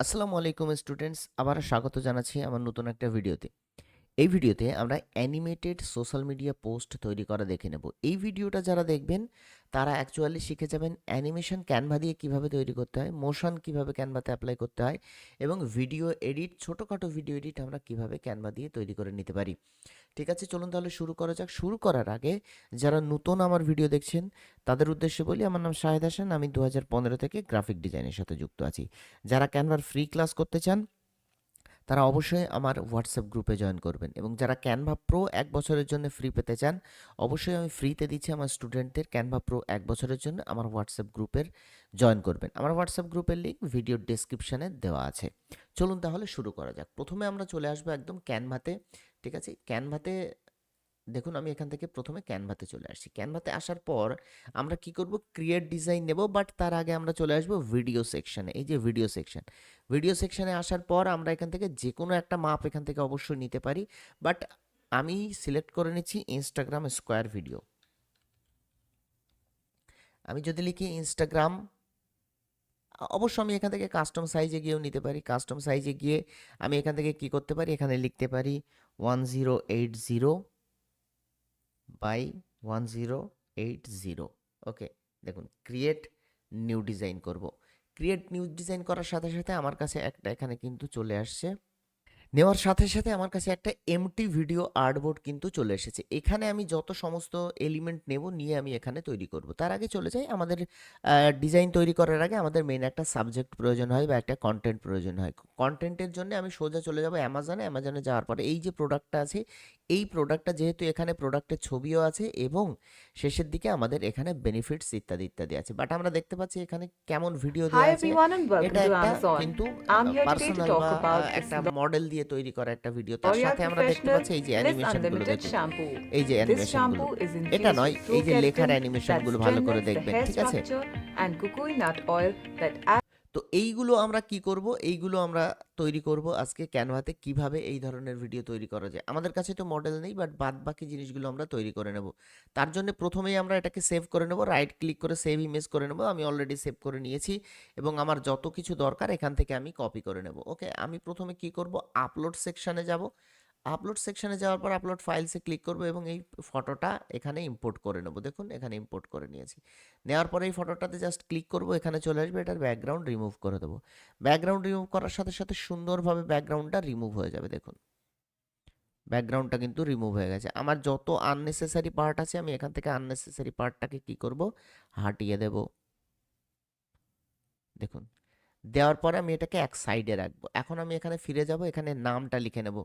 আসসালামু আলাইকুম স্টুডেন্টস আবার স্বাগত জানাচ্ছি আমার নতুন একটা ভিডিওতে। এই ভিডিওতে আমরা অ্যানিমেটেড সোশ্যাল মিডিয়া পোস্ট তৈরি করা দেখে নেব। এই ভিডিওটা যারা দেখবেন, তারা অ্যাকচুয়ালি শিখে যাবেন অ্যানিমেশন ক্যানভা দিয়ে কীভাবে তৈরি করতে হয় মোশন কীভাবে ক্যানভাতে অ্যাপ্লাই করতে হয় এবং ভিডিও এডিট ছোটোখাটো ভিডিও এডিট আমরা কীভাবে ক্যানভা দিয়ে তৈরি করে নিতে পারি। ঠিক আছে, চলুন তাহলে শুরু করা যাক। শুরু করার আগে যারা নতুন আমার ভিডিও দেখছেন, তাদের উদ্দেশ্যে বলি, আমার নাম শাহেদ হাসান, আমি দু হাজার পনেরো থেকে গ্রাফিক ডিজাইনের সাথে যুক্ত আছি। যারা ক্যানভার ফ্রি ক্লাস করতে চান তারা অবশ্যই আমার হোয়াটসঅ্যাপ গ্রুপে জয়েন করবেন এবং যারা ক্যানভা প্রো এক বছরের জন্য ফ্রি পেতে চান, অবশ্যই আমি ফ্রিতে দিচ্ছি আমার স্টুডেন্টদের ক্যানভা প্রো এক বছরের জন্য আমার হোয়াটসঅ্যাপ গ্রুপের জয়েন করবেন। আমার হোয়াটসঅ্যাপ গ্রুপের লিঙ্ক ভিডিও ডিসক্রিপশানে দেওয়া আছে। চলুন তাহলে শুরু করা যাক। প্রথমে আমরা চলে আসব একদম ক্যানভাতে ঠিক আছে? ক্যানভাতে দেখুন, আমি এখান থেকে প্রথমে ক্যানভাতে চলে আসছি। ক্যানভাতে আসার পর আমরা কি করব? ক্রিয়েট ডিজাইন নেব, বাট তার আগে আমরা চলে আসব ভিডিও সেকশনে। এই যে ভিডিও সেকশন। ভিডিও সেকশনে আসার পর আমরা এখান থেকে যে কোনো একটা মাপ এখান থেকে অবশ্যই নিতে পারি, বাট আমি সিলেক্ট করে নিচ্ছি ইনস্টাগ্রাম স্কোয়ার ভিডিও আমি যদি লিখি ইনস্টাগ্রাম অবশ্য আমি এখান থেকে কাস্টম সাইজে গিয়েও নিতে পারি। কাস্টম সাইজে গিয়ে আমি এখান থেকে কি করতে পারি? এখানে লিখতে পারি one zero eight zero by one zero eight zero okay দেখুন ক্রিয়েট নিউ ডিজাইন করব। ক্রিয়েট নিউ ডিজাইন করার সাথে সাথে আমার কাছে একটা এখানে কিন্তু চলে আসছে। নেওয়ার সাথে সাথে আমার কাছে একটা এমটি ভিডিও আর্টবোর্ড কিন্তু চলে এসেছে। এখানে আমি যত সমস্ত এলিমেন্ট নেব নিয়ে আমি এখানে তৈরি করব। তার আগে চলে যাই আমাদের ডিজাইন তৈরি করার আগে আমাদের মেন একটা সাবজেক্ট প্রয়োজন হয় বা একটা কন্টেন্ট প্রয়োজন হয়। কন্টেন্টের জন্য আমি সোজা চলে যাব অ্যামাজনে অ্যামাজনে যাওয়ার পরে এই যে প্রোডাক্টটা আছে এই প্রোডাক্টটা যেহেতু এখানে প্রোডাক্টের ছবিও আছে এবং শেষের দিকে আমাদের এখানে বেনিফিটস ইত্যাদি ইত্যাদি আছে। বাট আমরা দেখতে পাচ্ছি এখানে কেমন ভিডিও দেওয়া আছে। এটা একটা কিন্তু পার্সোনাল বা একটা মডেল দিয়ে দিয়ে তৈরি করা একটা ভিডিও তার সাথে আমরা দেখতে পাচ্ছি এই যে অ্যানিমেশনগুলো এই যে অ্যানিমেশনগুলো। এটা নয় এই যে লেখার অ্যানিমেশনগুলো ভালো করে দেখবেন ঠিক আছে? তো এইগুলো আমরা কি করব? এইগুলো আমরা তৈরি করব আজকে ক্যানভাতে কীভাবে এই ধরনের ভিডিও তৈরি করা যায়। আমাদের কাছে তো মডেল নেই, বাট বাদ বাকি জিনিসগুলো আমরা তৈরি করে নেব। তার জন্য প্রথমেই আমরা এটাকে সেভ করে নেব রাইট ক্লিক করে সেভ ইমেজ করে নেব। আমি অলরেডি সেভ করে নিয়েছি এবং আমার যত কিছু দরকার এখান থেকে আমি কপি করে নেব ওকে আমি প্রথমে কি করব? আপলোড সেকশানে যাব। আপলোড সেকশনে যাওয়ার পর আপলোড ফাইলসে ক্লিক করব এবং এই ফটোটা এখানে ইম্পোর্ট করে নেব। দেখুন, এখানে ইম্পোর্ট করে নিয়েছি। নেওয়ার পরে এই ফটোটাতে জাস্ট ক্লিক করব, এখানে চলে আসবে, এটার ব্যাকগ্রাউন্ড রিমুভ করে দেবো। ব্যাকগ্রাউন্ড রিমুভ করার সাথে সাথে সুন্দরভাবে ব্যাকগ্রাউন্ডটা রিমুভ হয়ে যাবে, দেখুন। ব্যাকগ্রাউন্ডটা কিন্তু রিমুভ হয়ে গেছে। আমার যত আননেসেসারি পার্ট আছে, আমি এখান থেকে আননেসেসারি পার্টটাকে কি করব? হাটিয়ে দেব। দেখুন, দেওয়ার পরে আমি এটাকে এক সাইডে রাখব। এখন আমি এখানে ফিরে যাব, এখানে নামটা লিখে নেব।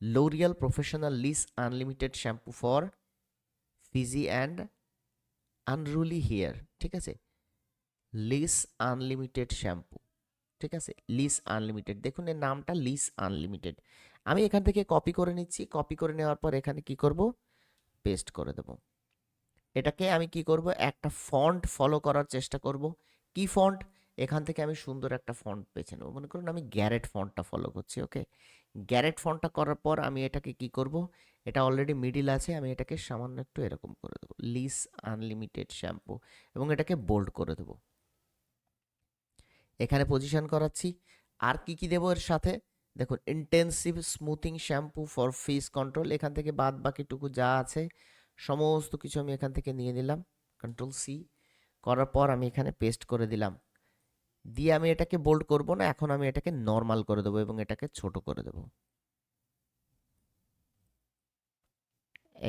L'Oreal professional Liss unlimited shampoo for frizzy and unruly hair ঠিক আছে? লিস আনলিমিটেড শ্যাম্পু ঠিক আছে? লিস আনলিমিটেড দেখুন এর নামটা লিস আনলিমিটেড আমি এখান থেকে কপি করে নিচ্ছি কপি করে নেওয়ার পর এখানে কি করব? পেস্ট করে দেব। এটাকে আমি কি করব? একটা ফন্ট ফলো করার চেষ্টা করব। কি ফন্ট এখান থেকে আমি সুন্দর একটা ফন্ট বেছে নেব। মনে করুন আমি গ্যারেট ফন্টটা ফলো করছি ওকে গ্যারেট ফন্টটা করার পর আমি এটাকে কি করব? এটা অলরেডি মিডিল আছে, আমি এটাকে সামান্য একটু এরকম করে দেবো। লিস আনলিমিটেড শ্যাম্পু এবং এটাকে বোল্ড করে দেবো। এখানে পজিশন করাচ্ছি। আর কি কি দেবো এর সাথে? দেখুন intensive smoothing shampoo for face control এখান থেকে বাদ বাকিটুকু যা আছে, সমস্ত কিছু আমি এখান থেকে নিয়ে নিলাম। কন্ট্রোল সি করার পর আমি এখানে পেস্ট করে দিলাম। দিয়ে আমি এটাকে বোল্ড করব না, এখন আমি এটাকে নর্মাল করে দেবো এবং এটাকে ছোট করে দেবো।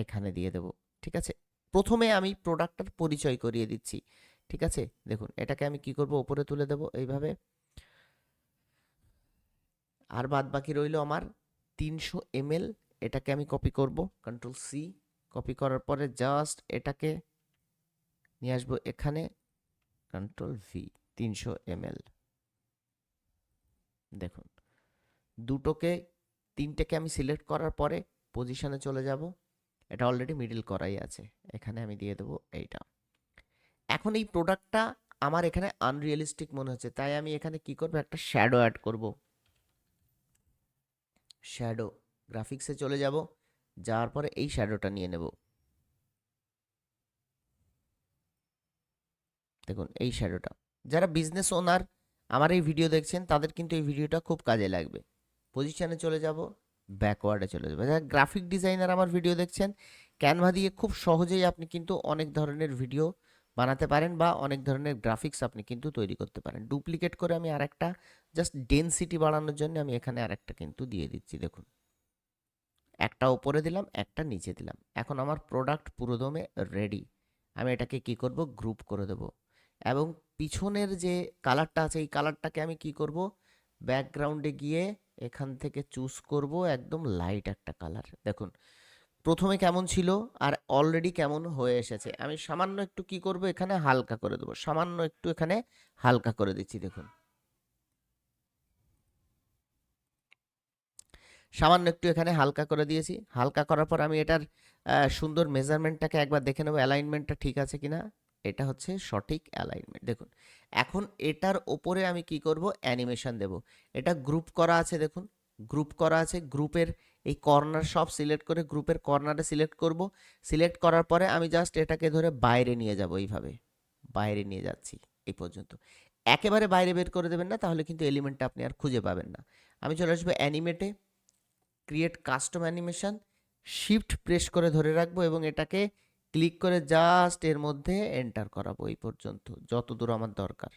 এখানে দিয়ে দেবো, ঠিক আছে? প্রথমে আমি প্রোডাক্টটার পরিচয় করিয়ে দিচ্ছি, ঠিক আছে? দেখুন, এটাকে আমি কি করব? উপরে তুলে দেব এইভাবে। আর বাদ বাকি রইল আমার তিনশো এমএল, এটাকে আমি কপি করব কন্ট্রোল সি কপি করার পরে জাস্ট এটাকে নিয়ে আসব এখানে কন্ট্রোল ভি তিনশো এমএল। দেখুন, দুটোকে, তিনটেকে আমি সিলেক্ট করার পরে পজিশনে চলে যাব। এটা অলরেডি মিডিল করাই আছে। এখানে আমি দিয়ে দেবো এইটা। এখন এই প্রোডাক্টটা আমার এখানে আনরিয়েলিস্টিক মনে হচ্ছে। তাই আমি এখানে কি করব? একটা শ্যাডো অ্যাড করব। শ্যাডো গ্রাফিক্সে চলে যাব। যাওয়ার পরে এই শ্যাডোটা নিয়ে নেব। দেখুন, এই শ্যাডোটা যারা বিজনেস ওনার আমার এই ভিডিও দেখছেন, তাদের কিন্তু এই ভিডিওটা খুব কাজে লাগবে। পজিশনে চলে যাব ব্যাকওয়ার্ডে চলে যাবে। যারা গ্রাফিক ডিজাইনার আমার ভিডিও দেখছেন ক্যানভা দিয়ে খুব সহজেই আপনি কিন্তু অনেক ধরনের ভিডিও বানাতে পারেন বা অনেক ধরনের গ্রাফিক্স আপনি কিন্তু তৈরি করতে পারেন। ডুপ্লিকেট করে আমি আরেকটা জাস্ট ডেনসিটি বাড়ানোর জন্য আমি এখানে আরেকটা কিন্তু দিয়ে দিচ্ছি, দেখুন। একটা উপরে দিলাম, একটা নিচে দিলাম। এখন আমার প্রোডাক্ট পুরোদমে রেডি আমি এটাকে কি করব? গ্রুপ করে দেব। এবং পিছনের যে কালারটা আছে, এই কালারটাকে আমি কি করব? ব্যাকগ্রাউন্ডে গিয়ে এখান থেকে চুজ করব একদম লাইট একটা কালার দেখুন, প্রথমে কেমন ছিল আর অলরেডি কেমন হয়ে এসেছে। আমি সামান্য একটু কি করব? এখানে হালকা করে দেবো। সামান্য একটু এখানে হালকা করে দিচ্ছি, দেখুন। সামান্য একটু এখানে হালকা করে দিয়েছি। হালকা করার পর আমি এটার সুন্দর মেজারমেন্টটাকে একবার দেখে নেব অ্যালাইনমেন্টটা ঠিক আছে কিনা। এটা হচ্ছে সঠিক অ্যালাইনমেন্ট দেখুন, এখন এটার ওপরে আমি কি করব? অ্যানিমেশন দেব। এটা গ্রুপ করা আছে, দেখুন। গ্রুপ করা আছে গ্রুপের এই কর্নার সব সিলেক্ট করে গ্রুপের কর্নারে সিলেক্ট করব। সিলেক্ট করার পরে আমি জাস্ট এটাকে ধরে বাইরে নিয়ে যাব এইভাবে। বাইরে নিয়ে যাচ্ছি এই পর্যন্ত। একেবারে বাইরে বের করে দেবেন না, তাহলে কিন্তু এলিমেন্টটা আপনি আর খুঁজে পাবেন না। আমি চলে আসব অ্যানিমেটে create custom animation shift press করে ধরে রাখব এবং এটাকে ক্লিক করে জাস্ট এর মধ্যে এন্টার করাবো এই পর্যন্ত যত দূর আমার দরকার।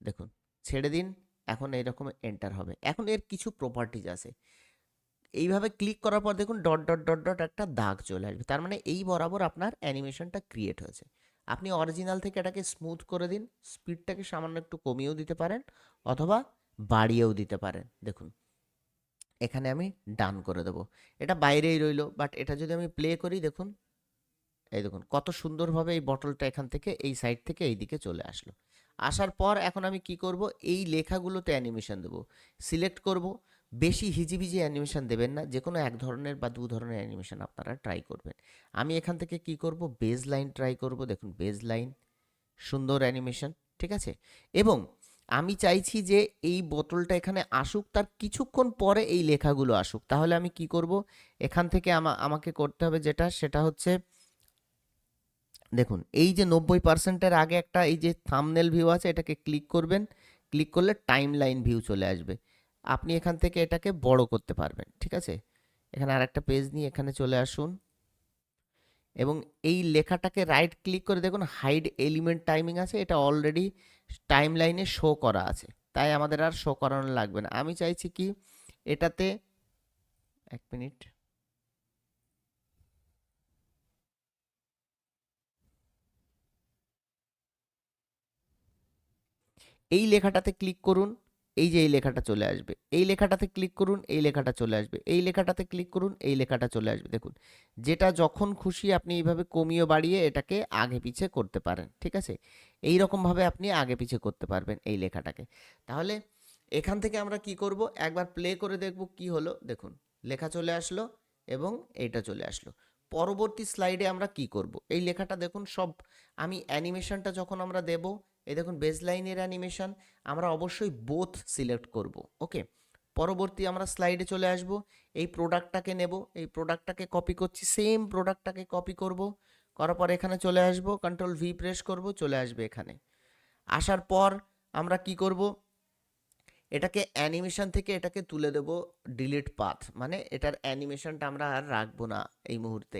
দেখুন, ছেড়ে দিন, এখন এইরকম এন্টার হবে। এখন এর কিছু প্রপার্টিজ আছে। এইভাবে ক্লিক করার পর দেখুন, ডট ডট ডট ডট একটা দাগ চলে আসবে। তার মানে এই বরাবর আপনার অ্যানিমেশনটা ক্রিয়েট হয়েছে। আপনি অরিজিনাল থেকে এটাকে স্মুথ করে দিন স্পিডটাকে সামান্য একটু কমিয়েও দিতে পারেন, অথবা বাড়িয়েও দিতে পারেন। দেখুন, এখানে আমি ডান করে দেবো। এটা বাইরেই রইল বাট এটা যদি আমি প্লে করি, দেখুন এই দেখুন, কত সুন্দরভাবে এই বটলটা এখান থেকে এই সাইড থেকে এই দিকে চলে আসলো। আসার পর এখন আমি কি করব? এই লেখাগুলোতে অ্যানিমেশন দেবো। সিলেক্ট করব। বেশি হিজিবিজি অ্যানিমেশন দেবেন না। যে কোনো এক ধরনের বা দু ধরনের অ্যানিমেশন আপনারা ট্রাই করবেন। আমি এখান থেকে কি করব? বেজ লাইন ট্রাই করব। দেখুন বেজ লাইন সুন্দর অ্যানিমেশন ঠিক আছে? এবং আমি চাইছি যে এই বোতলটা এখানে আসুক, তার কিছুক্ষণ পরে এই লেখাগুলো আসুক। তাহলে আমি কি করব? এখান থেকে আমা, আমাকে করতে হবে যেটা, সেটা হচ্ছে দেখুন, এই যে নব্বই পার্সেন্টের আগে একটা এই যে থামনেল ভিউ আছে, এটাকে ক্লিক করবেন। ক্লিক করলে টাইম লাইন ভিউ চলে আসবে। আপনি এখান থেকে এটাকে বড় করতে পারবেন, ঠিক আছে? এখানে আর একটা পেজ নিয়ে এখানে চলে আসুন। এবং এই লেখাটাকে রাইট ক্লিক করে দেখুন হাইড এলিমেন্ট টাইমিং আছে, এটা অলরেডি টাইম লাইনে শো করা আছে। তাই আমাদের আর শো করানো লাগবে না। আমি চাইছি কি, এটাতে, এক মিনিট এই লেখাটাতে ক্লিক করুন, এই যে এই লেখাটা চলে আসবে। এই লেখাটাতে ক্লিক করুন, এই লেখাটা চলে আসবে। এই লেখাটাতে ক্লিক করুন, এই লেখাটা চলে আসবে। দেখুন, যেটা যখন খুশি আপনি এইভাবে কমিয়ে বাড়িয়ে এটাকে আগে পিছে করতে পারেন, ঠিক আছে? এই রকমভাবে আপনি আগে পিছে করতে পারবেন এই লেখাটাকে। তাহলে এখান থেকে আমরা কি করব? একবার প্লে করে দেখব কি হলো। দেখুন, লেখা চলে আসলো এবং এইটা চলে আসলো। পরবর্তী স্লাইডে আমরা কি করব? এই লেখাটা দেখুন সব, আমি অ্যানিমেশনটা যখন আমরা দেব এই দেখুন বেসলাইনের অ্যানিমেশন আমরা অবশ্যই বোথ সিলেক্ট করব ওকে পরবর্তী আমরা স্লাইডে চলে আসব, এই প্রোডাক্টটাকে নেব, এই প্রোডাক্টটাকে কপি করছি সেম প্রোডাক্টটাকে কপি করব, করার পর এখানে চলে আসব কন্ট্রোল ভি প্রেস করব, চলে আসবে এখানে। আসার পর আমরা কি করব? এটাকে অ্যানিমেশন থেকে এটাকে তুলে দেব ডিলিট পাথ মানে এটার অ্যানিমেশনটা আমরা আর রাখব না এই মুহূর্তে।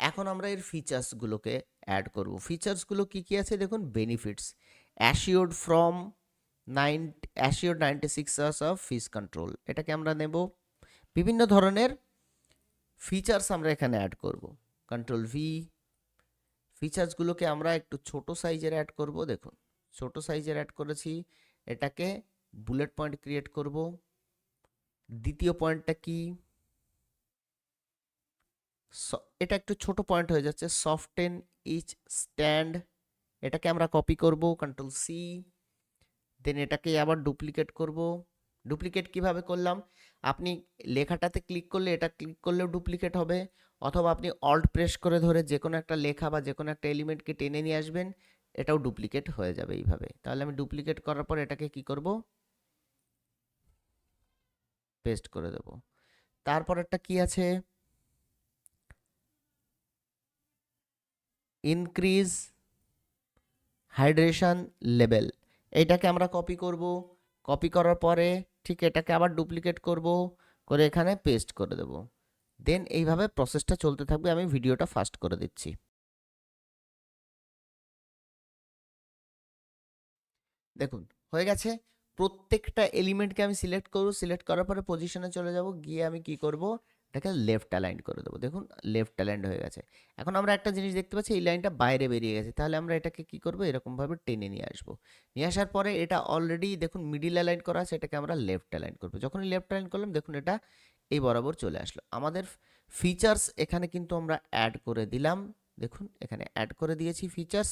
এখন আমরা এর ফিচার্সগুলোকে অ্যাড করব। ফিচার্সগুলো কি কি আছে? দেখুন benefits assured from nine assured ninety six hours of frizz control এটাকে আমরা নেব। বিভিন্ন ধরনের ফিচার্স আমরা এখানে অ্যাড করব। কন্ট্রোল ভি ফিচার্সগুলোকে আমরা একটু ছোট সাইজের অ্যাড করব। দেখুন, ছোট সাইজের অ্যাড করেছি। এটাকে বুলেট পয়েন্ট ক্রিয়েট করব। দ্বিতীয় পয়েন্টটা কি? এটা একটু ছোট পয়েন্ট হয়ে যাচ্ছে। সফটেন ইচ স্ট্যান্ড এটাকে আমরা কপি করব কন্ট্রোল সি দেন এটাকে আবার ডুপ্লিকেট করব। ডুপ্লিকেট কীভাবে করলাম? আপনি লেখাটাতে ক্লিক করলে এটা ক্লিক করলেও ডুপ্লিকেট হবে, অথবা আপনি অল্ট প্রেস করে ধরে যে কোনো একটা লেখা বা যে কোনো একটা এলিমেন্টকে টেনে নিয়ে আসবেন, এটাও ডুপ্লিকেট হয়ে যাবে এইভাবে। তাহলে আমি ডুপ্লিকেট করার পর এটাকে কি করব? পেস্ট করে দেব। তারপর একটা কি আছে? ইনক্রিজ হাইড্রেশন লেভেল এইটাকে আমরা কপি করব। কপি করার পরে ঠিক এটাকে আবার ডুপ্লিকেট করব, করে এখানে পেস্ট করে দেব। দেন এইভাবে প্রসেসটা চলতে থাকবে, আমি ভিডিওটা ফাস্ট করে দিচ্ছি। দেখুন, হয়ে গেছে। প্রত্যেকটা এলিমেন্টকে আমি সিলেক্ট করব। সিলেক্ট করার পরে পজিশনে চলে যাব। গিয়ে আমি কি করব? এটাকে লেফট অ্যালাইন করে দেবো। দেখুন লেফট অ্যালাইন্ড হয়ে গেছে। এখন আমরা একটা জিনিস দেখতে পাচ্ছি, এই লাইনটা বাইরে বেরিয়ে গেছে। তাহলে আমরা এটাকে কি করব? এরকমভাবে টেনে নিয়ে আসব। নিয়ে আসার পরে এটা অলরেডি দেখুন মিডিল অ্যালাইন করা আছে, এটাকে আমরা লেফট অ্যালাইন করব। যখনই লেফট অ্যালাইন করলাম, দেখুন এটা এই বরাবর চলে আসলো। আমাদের ফিচার্স এখানে কিন্তু আমরা অ্যাড করে দিলাম। দেখুন, এখানে অ্যাড করে দিয়েছি ফিচার্স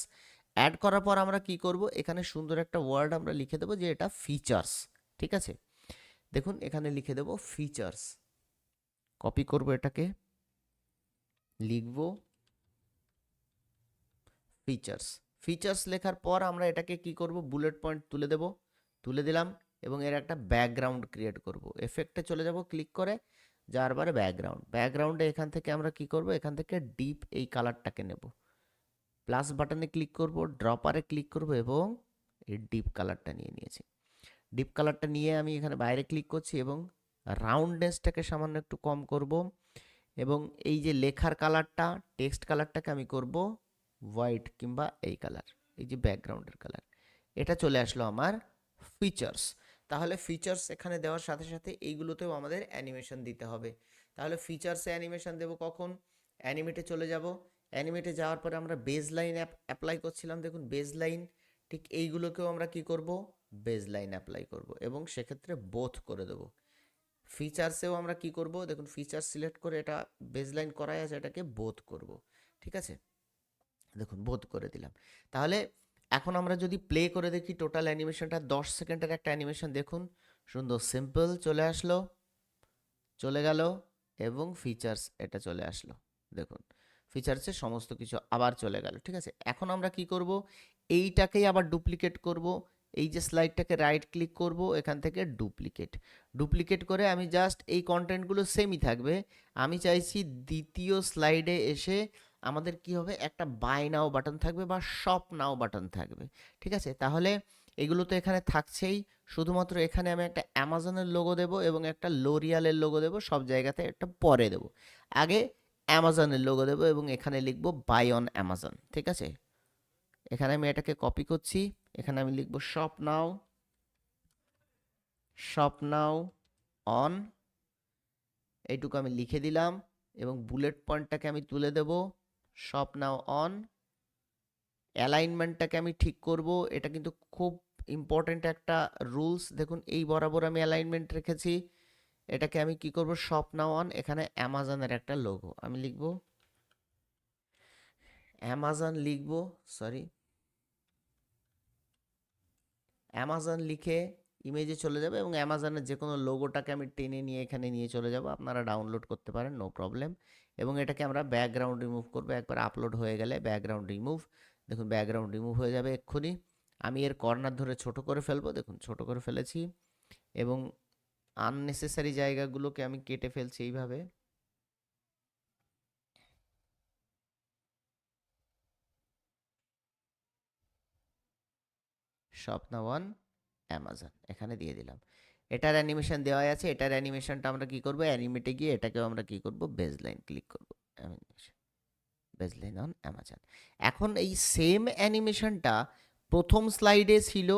অ্যাড করার পর আমরা কি করব? এখানে সুন্দর একটা ওয়ার্ড আমরা লিখে দেবো যে এটা ফিচার্স ঠিক আছে? দেখুন, এখানে লিখে দেবো ফিচার্স কপি করব এটাকে। লিখব ফিচার্স ফিচার্স লেখার পর আমরা এটাকে কি করব? বুলেট পয়েন্ট তুলে দেব। তুলে দিলাম এবং এর একটা ব্যাকগ্রাউন্ড ক্রিয়েট করব। এফেক্টে চলে যাব ক্লিক করে যার পরে ব্যাকগ্রাউন্ড ব্যাকগ্রাউন্ডে এখান থেকে আমরা কি করব? এখান থেকে ডিপ এই কালারটাকে নেব। প্লাস বাটনে ক্লিক করব ড্রপারে ক্লিক করব এবং এই ডিপ কালারটা নিয়ে নিয়েছি। ডিপ কালারটা নিয়ে আমি এখানে বাইরে ক্লিক করছি এবং রাউন্ডনেসটাকে সামান্য একটু কম করব এবং এই যে লেখার কালারটা টেক্সট কালারটাকে আমি করব হোয়াইট কিংবা এই কালার এই যে ব্যাকগ্রাউন্ডের কালার এটা চলে আসলো আমার ফিচার্স তাহলে ফিচার্স এখানে দেওয়ার সাথে সাথে এইগুলোতেও আমাদের অ্যানিমেশন দিতে হবে। তাহলে ফিচার্সে অ্যানিমেশন দেবো কখন? অ্যানিমেটে চলে যাব। অ্যানিমেটে যাওয়ার পরে আমরা বেজ লাইন অ্যাপ অ্যাপ্লাই করছিলাম। দেখুন বেজ লাইন ঠিক এইগুলোকেও আমরা কি করব? বেজ লাইন অ্যাপ্লাই করব এবং সেক্ষেত্রে বোথ করে দেবো। ফিচার্সেও আমরা কি করব? দেখুন ফিচার্স সিলেক্ট করে এটা বেজ লাইন করাই আছে, এটাকে বোধ করব, ঠিক আছে? দেখুন বোধ করে দিলাম। তাহলে এখন আমরা যদি প্লে করে দেখি টোটাল অ্যানিমেশনটা দশ সেকেন্ডের একটা অ্যানিমেশন দেখুন, সুন্দর সিম্পল চলে আসলো, চলে গেল, এবং ফিচার্স এটা চলে আসলো, দেখুন ফিচার্সের সমস্ত কিছু আবার চলে গেল, ঠিক আছে? এখন আমরা কি করব? এইটাকেই আবার ডুপ্লিকেট করব, এই যে স্লাইডটাকে রাইট ক্লিক করব, এখান থেকে ডুপ্লিকেট ডুপ্লিকেট করে আমি জাস্ট এই কন্টেন্টগুলো সেমই থাকবে। আমি চাইছি দ্বিতীয় স্লাইডে এসে আমাদের কি হবে? একটা বাই নাও বাটন থাকবে বা শপ নাও বাটন থাকবে। ঠিক আছে? তাহলে এগুলো তো এখানে থাকছেই। শুধুমাত্র এখানে আমি একটা অ্যামাজনের লোগো দেব এবং একটা লোরিয়ালের লোগো দেব। সব জায়গাতে একটা পরে দেব। আগে অ্যামাজনের লোগো দেব এবং এখানে লিখব বাই অন অ্যামাজন ঠিক আছে? এখানে আমি এটাকে কপি করছি। এখানে আমি লিখব শপ নাও শপ অন এইটুকু আমি লিখে দিলাম এবং বুলেট পয়েন্টটাকে আমি তুলে দেব। শপ অন অ্যালাইনমেন্টটাকে আমি ঠিক করব। এটা কিন্তু খুব ইম্পর্ট্যান্ট একটা রুলস দেখুন, এই বরাবর আমি অ্যালাইনমেন্ট রেখেছি। এটাকে আমি কি করব? শপ অন এখানে অ্যামাজনের একটা লোগো আমি লিখব অ্যামাজন লিখব সরি অ্যামাজন লিখে ইমেজে চলে যাবে এবং অ্যামাজনের যে কোনো লোগোটাকে আমি টেনে নিয়ে এখানে নিয়ে চলে যাব। আপনারা ডাউনলোড করতে পারেন নো প্রবলেম এবং এটাকে আমরা ব্যাকগ্রাউন্ড রিমুভ করব। একবার আপলোড হয়ে গেলে ব্যাকগ্রাউন্ড রিমুভ দেখুন ব্যাকগ্রাউন্ড রিমুভ হয়ে যাবে এক্ষুনি। আমি এর কর্নার ধরে ছোট করে ফেলব, দেখুন ছোট করে ফেলেছি। এবং আননেসেসারি জায়গাগুলোকে আমি কেটে ফেলছি এইভাবে। স্বপ্না ওয়ান অ্যামাজন এখানে দিয়ে দিলাম। এটার অ্যানিমেশন দেওয়া আছে, এটার অ্যানিমেশনটা আমরা কি করব? অ্যানিমেটে গিয়ে এটাকেও আমরা কি করব? বেজ লাইন ক্লিক করব। বেজ লাইন অন অ্যামাজন এখন এই সেম অ্যানিমেশনটা প্রথম স্লাইডে ছিল,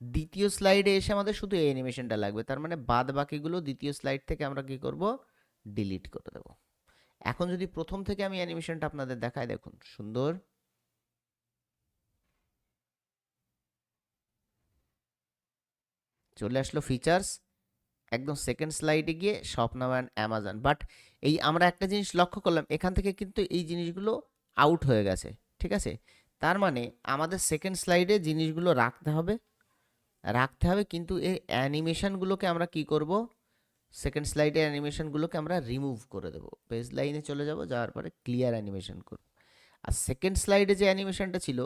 দ্বিতীয় স্লাইডে এসে আমাদের শুধু এই অ্যানিমেশনটা লাগবে। তার মানে বাদ বাকিগুলো দ্বিতীয় স্লাইড থেকে আমরা কি করব? ডিলিট করে দেব। এখন যদি প্রথম থেকে আমি অ্যানিমেশনটা আপনাদের দেখাই, দেখুন, সুন্দর। চলে আসলো ফিচার্স একদম সেকেন্ড স্লাইডে গিয়ে স্বপ্ন অ্যান্ড অ্যামাজন বাট এই আমরা একটা জিনিস লক্ষ্য করলাম, এখান থেকে কিন্তু এই জিনিসগুলো আউট হয়ে গেছে, ঠিক আছে? তার মানে আমাদের সেকেন্ড স্লাইডে জিনিসগুলো রাখতে হবে রাখতে হবে কিন্তু এই অ্যানিমেশনগুলোকে আমরা কি করব? সেকেন্ড স্লাইডে অ্যানিমেশনগুলোকে আমরা রিমুভ করে দেবো। পেজ লাইনে চলে যাব, যাওয়ার পরে ক্লিয়ার অ্যানিমেশন করব। আর সেকেন্ড স্লাইডে যে অ্যানিমেশনটা ছিল,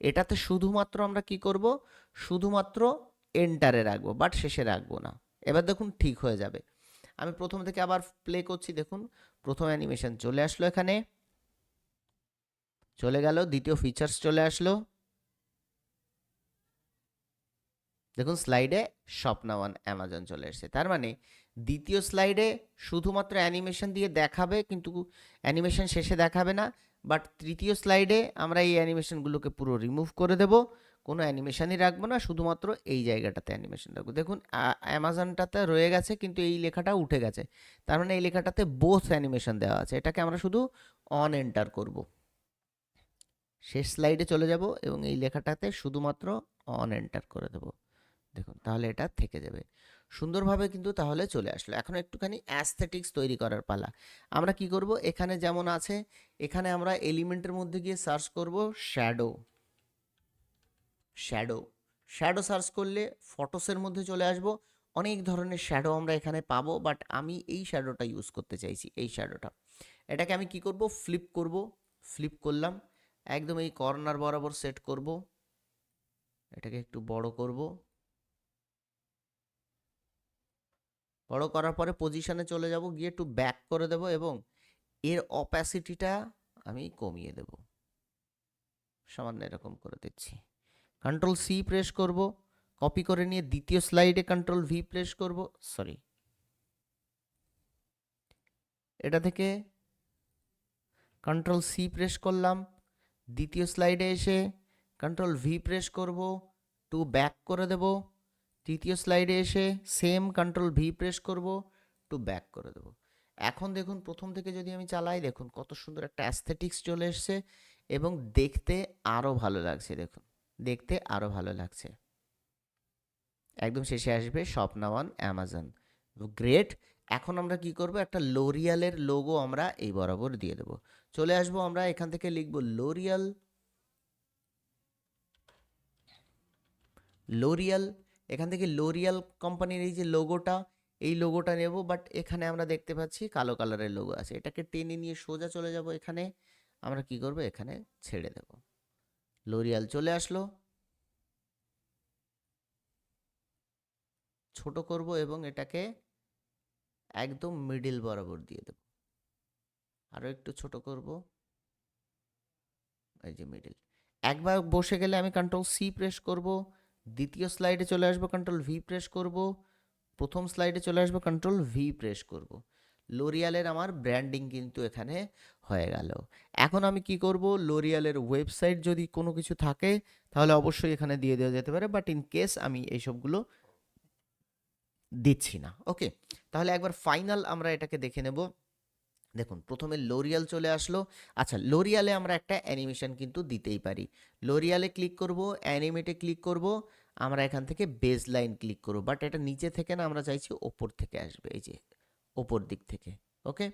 এটাতে শুধুমাত্র আমরা কি করব? শুধুমাত্র এন্টারে রাখব বাট শেষে রাখব না। এবার দেখুন ঠিক হয়ে যাবে। আমি প্রথম থেকে আবার প্লে করছি, দেখুন। প্রথম অ্যানিমেশন চলে আসলো এখানে। চলে গেল, দ্বিতীয় ফিচার্স চলে আসলো। দেখুন স্লাইডে স্বপ্নাওয়ান অ্যামাজন চলে এসেছে। তার মানে দ্বিতীয় স্লাইডে শুধুমাত্র অ্যানিমেশন দিয়ে দেখাবে, কিন্তু অ্যানিমেশন শেষে দেখাবে না বাট তৃতীয় স্লাইডে আমরা এই অ্যানিমেশনগুলোকে পুরো রিমুভ করে দেব। কোনো অ্যানিমেশনই রাখব না, শুধুমাত্র এই জায়গাটাতে অ্যানিমেশন রাখব। দেখুন অ্যামাজনটাতে রয়ে গেছে, কিন্তু এই লেখাটা উঠে গেছে। তার মানে এই লেখাটাতে বোথ অ্যানিমেশন দেওয়া আছে। এটাকে আমরা শুধু অন এন্টার করব। শেষ স্লাইডে চলে যাব এবং এই লেখাটাতে শুধুমাত্র অন এন্টার করে দেব। দেখুন, তাহলে এটা থেকে যাবে। সুন্দরভাবে কিন্তু তাহলে চলে আসলো। এখন একটুখানি অ্যাস্থেটিক্স তৈরি করার পালা। আমরা কি করব? এখানে যেমন আছে, এখানে আমরা এলিমেন্টের মধ্যে গিয়ে সার্চ করব শ্যাডো শ্যাডো শ্যাডো সার্চ করলে ফটোসের মধ্যে চলে আসব। অনেক ধরনের শ্যাডো আমরা এখানে পাবো বাট আমি এই শ্যাডোটা ইউজ করতে চাইছি, এই শ্যাডোটা এটাকে আমি কি করব? ফ্লিপ করব। ফ্লিপ করলাম। একদম এই কর্নার বরাবর সেট করব। এটাকে একটু বড় করব। বড় করার পরে পজিশনে চলে যাব, গিয়ে একটু ব্যাক করে দেব এবং এর অপ্যাসিটিটা আমি কমিয়ে দেব। সামান্য এরকম করে দিচ্ছি। কন্ট্রোল সি প্রেস করব কপি করে নিয়ে দ্বিতীয় স্লাইডে কন্ট্রোল ভি প্রেস করব সরি এটা থেকে কন্ট্রোল সি প্রেস করলাম দ্বিতীয় স্লাইডে এসে কন্ট্রোল ভি প্রেস করব টু ব্যাক করে দেব তৃতীয় স্লাইডে এসে সেম কন্ট্রোল ভি প্রেস করব টু ব্যাক করে দেব এখন দেখুন, প্রথম থেকে যদি আমি চালাই, দেখুন কত সুন্দর একটা অ্যাস্থেটিক্স চলে এসছে এবং দেখতে আরও ভালো লাগছে, দেখুন। দেখতে আরও ভালো লাগছে। একদম শেষে আসবে স্বপ্নাওয়ান অ্যামাজন। গ্রেট, এখন আমরা কি করব? একটা লোরিয়ালের লোগো আমরা এই বরাবর দিয়ে দেব। চলে আসব আমরা এখান থেকে লিখব লোরিয়াল লোরিয়াল এখান থেকে লোরিয়াল কোম্পানির এই যে লোগোটা এই লোগোটা নেব বাট এখানে আমরা দেখতে পাচ্ছি কালো কালারের লোগো আছে। এটাকে টেনে নিয়ে সোজা চলে যাব এখানে। আমরা কি করব? এখানে ছেড়ে দেব। লোরিয়াল চলে আসলো। ছোট করব এবং এটাকে একদম মিডিল বরাবর দিয়ে দেব। আরও একটু ছোট করব। এই যে মিডিল একবার বসে গেলে আমি কন্ট্রোল সি প্রেস করব। দ্বিতীয় স্লাইডে চলে আসব কন্ট্রোল ভি প্রেস করব। প্রথম স্লাইডে চলে আসব কন্ট্রোল ভি প্রেস করব। লোরিয়ালের আমার ব্র্যান্ডিং কিন্তু এখানে হয়ে গেল। এখন আমি কি করব? লোরিয়ালের ওয়েবসাইট যদি কোনো কিছু থাকে, তাহলে অবশ্যই এখানে দিয়ে দেওয়া যেতে পারে। বাট ইন কেস আমি এইসবগুলো দিচ্ছি না ওকে তাহলে একবার ফাইনাল আমরা এটাকে দেখে নেব। দেখুন, প্রথমে লোরিয়াল চলে আসলো। আচ্ছা লোরিয়ালে আমরা একটা অ্যানিমেশন কিন্তু দিতেই পারি। লোরিয়ালে ক্লিক করব অ্যানিমেটে ক্লিক করব, আমরা এখান থেকে বেজ লাইন ক্লিক করব। বাট এটা নিচে থেকে না, আমরা চাইছি ওপর থেকে আসবে। এই যে ওপর দিক থেকে ওকে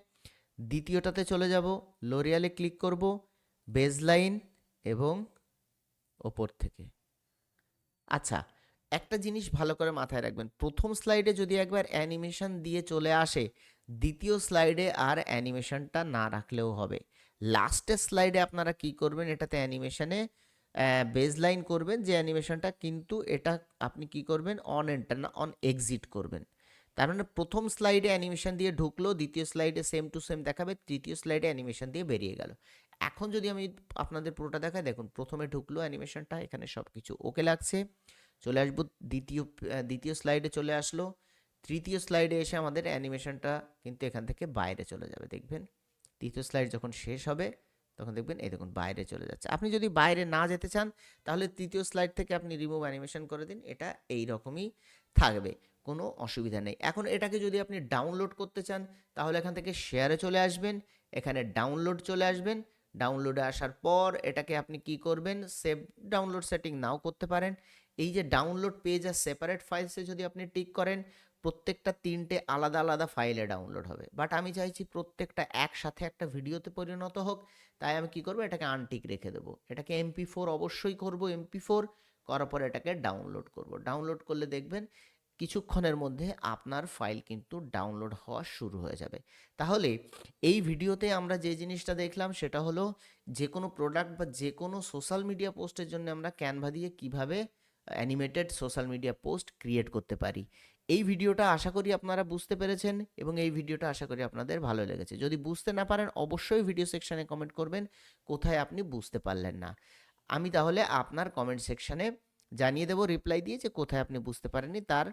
দ্বিতীয়টাতে চলে যাব লোরিয়ালে ক্লিক করব বেজ লাইন এবং ওপর থেকে। আচ্ছা একটা জিনিস ভালো করে মাথায় রাখবেন, প্রথম স্লাইডে যদি একবার অ্যানিমেশন দিয়ে চলে আসে, দ্বিতীয় স্লাইডে আর অ্যানিমেশনটা না রাখলেও হবে। লাস্টের স্লাইডে আপনারা কি করবেন, এটাতে অ্যানিমেশনে বেজলাইন করবেন যে অ্যানিমেশনটা কিন্তু এটা আপনি কি করবেন অন এন্টার না অন এক্সিট করবেন। তার মানে প্রথম স্লাইডে অ্যানিমেশন দিয়ে ঢুকলো, দ্বিতীয় স্লাইডে সেম টু সেম দেখাবে, তৃতীয় স্লাইডে অ্যানিমেশন দিয়ে বেরিয়ে গেল। এখন যদি আমি আপনাদের পুরোটা দেখাই, দেখুন প্রথমে ঢুকলো অ্যানিমেশনটা এখানে সব কিছু ওকে লাগছে। চলে আসব দ্বিতীয় দ্বিতীয় স্লাইডে চলে আসলো। তৃতীয় স্লাইডে এসে আমাদের অ্যানিমেশনটা কিন্তু এখান থেকে বাইরে চলে যাবে, দেখবেন। তৃতীয় স্লাইড যখন শেষ হবে, তখন দেখবেন এই দেখুন বাইরে চলে যাচ্ছে। আপনি যদি বাইরে না যেতে চান, তাহলে তৃতীয় স্লাইড থেকে আপনি রিমুভ অ্যানিমেশন করে দিন, এটা এই রকমই থাকবে। কোনো অসুবিধা নেই। এখন এটাকে যদি আপনি ডাউনলোড করতে চান, তাহলে এখান থেকে শেয়ারে চলে আসবেন। এখানে ডাউনলোড চলে আসবেন। ডাউনলোডে আসার পর এটাকে আপনি কি করবেন? সেভ ডাউনলোড সেটিং নাও করতে পারেন। এই যে ডাউনলোড পেজ আর সেপারেট ফাইলসে যদি আপনি টিক করেন, প্রত্যেকটা তিনটে আলাদা আলাদা ফাইলে ডাউনলোড হবে। বাট আমি চাইছি প্রত্যেকটা একসাথে একটা ভিডিওতে পরিণত হোক। তাই আমি কি করব? এটাকে আনটিক রেখে দেবো। এটাকে এমপি ফোর অবশ্যই করব এমপি ফোর করার পর এটাকে ডাউনলোড করব। ডাউনলোড করলে দেখবেন কিছুক্ষণের মধ্যে আপনার ফাইল কিন্তু ডাউনলোড হওয়া শুরু হয়ে যাবে। তাহলে এই ভিডিওতে আমরা যে জিনিসটা দেখলাম সেটা হলো যে কোনো প্রোডাক্ট বা যে কোনো সোশ্যাল মিডিয়া পোস্টের জন্য আমরা ক্যানভা দিয়ে কীভাবে animated social media post create করতে পারি। এই ভিডিওটা আশা করি আপনারা বুঝতে পেরেছেন এবং এই ভিডিওটা আশা করি আপনাদের ভালো লেগেছে। যদি বুঝতে না পারেন, অবশ্যই ভিডিও সেকশানে কমেন্ট করবেন, কোথায় আপনি বুঝতে পারলেন না। আমি তাহলে আপনার কমেন্ট সেকশানে জানিয়ে দেব রিপ্লাই দিয়ে যে কোথায় আপনি বুঝতে পারেননি তার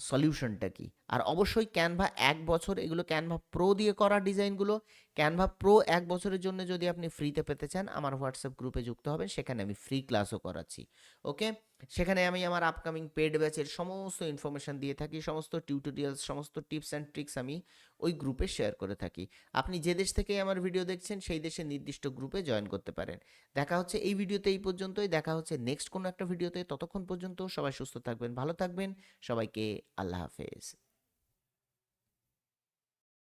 সলিউশনটা কি। আর অবশ্যই ক্যানভা এক বছর, এগুলো ক্যানভা প্রো দিয়ে করা ডিজাইনগুলো। ক্যানভা প্রো এক বছরের জন্য যদি আপনি ফ্রিতে পেতে চান, আমার হোয়াটসঅ্যাপ গ্রুপে যুক্ত হবেন, সেখানে আমি ফ্রি ক্লাসও করাচ্ছি। ওকে সেখানে আমি আমার আপকামিং পেড ব্যাচের সমস্ত ইনফরমেশান দিয়ে থাকি, সমস্ত টিউটোরিয়ালস সমস্ত টিপস অ্যান্ড ট্রিক্স আমি ওই গ্রুপে শেয়ার করে থাকি। আপনি যে দেশ থেকে আমার ভিডিও দেখছেন, সেই দেশের নির্দিষ্ট গ্রুপে জয়েন করতে পারেন। দেখা হচ্ছে এই ভিডিওতে এই পর্যন্তই, দেখা হচ্ছে নেক্সট কোনো একটা ভিডিওতে ততক্ষণ পর্যন্ত সবাই সুস্থ থাকবেন, ভালো থাকবেন, সবাইকে আল্লাহ হাফেজ।